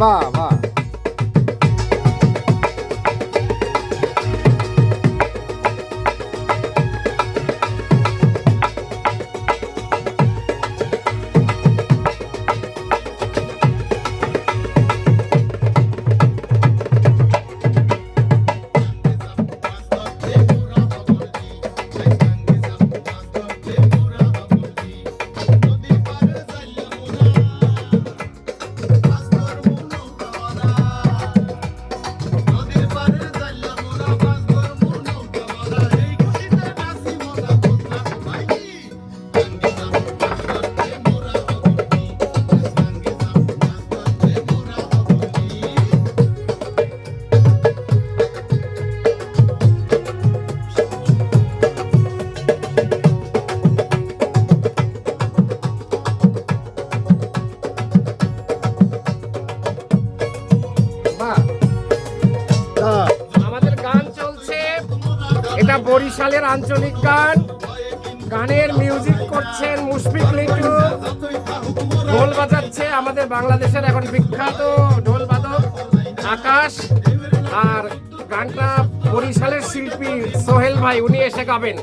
বাহ বাহ এটা বরিশালের আঞ্চলিক গান। গানের মিউজিক করছেন মুশফিক লিটু। ঢোল বাজাচ্ছে আমাদের বাংলাদেশের এখন বিখ্যাত ঢোল বাদক আকাশ। আর গানটা বরিশালের শিল্পী সোহেল ভাই, উনি এসে গাবেন।